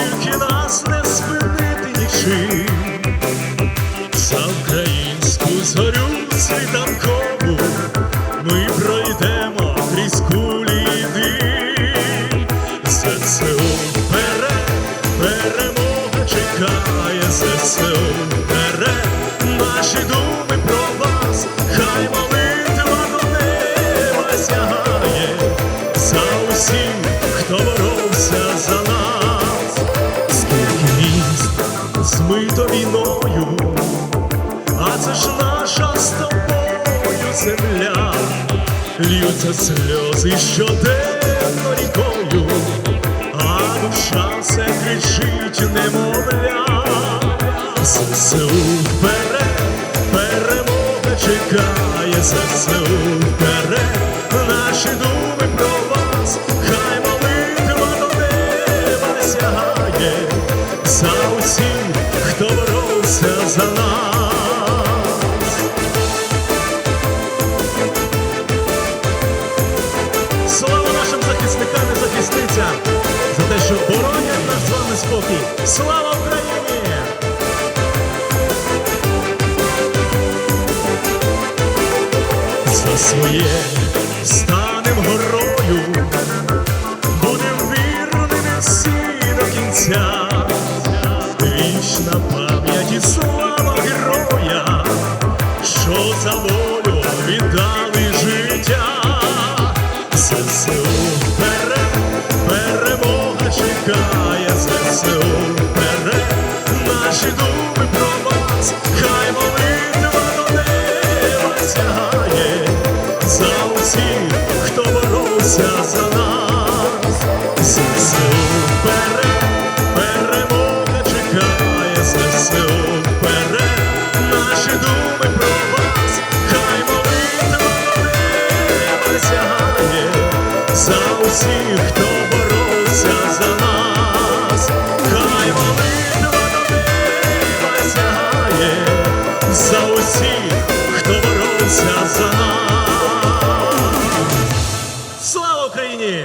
Тільки нас не спинити нічим, за українську зорю світанкову ми пройдемо крізь кулі дим. ЗСУ бере, перемога чекає, ЗСУ бере, наші думи про вас, хай молитва до неба сягає за усім, хто боровся за нас. мито війною, а це ж наша з тобою земля, л'ються сльози щоденно рікою, а душа все кричить, немовля, ЗСУ вперед, перемога чекає, ЗСУ вперед, наші думи про вас, хай молитва до неба не сягає. За усім хто боровся за нас. Слава нашим захисникам і захисницям за те, що боронять наш з вами спокій. Слава Україні! За своє Вічна пам'ять і слава героя, що за волю віддали життя. ЗСУ вперед, перемога чекає, ЗСУ вперед, наші думи про вас, хай молитва до неба сягає, за усіх, хто боровся за нас. За усіх, хто боровся за нас, хай молитва неба сягає, за усіх, хто боровся за нас. Слава Україні!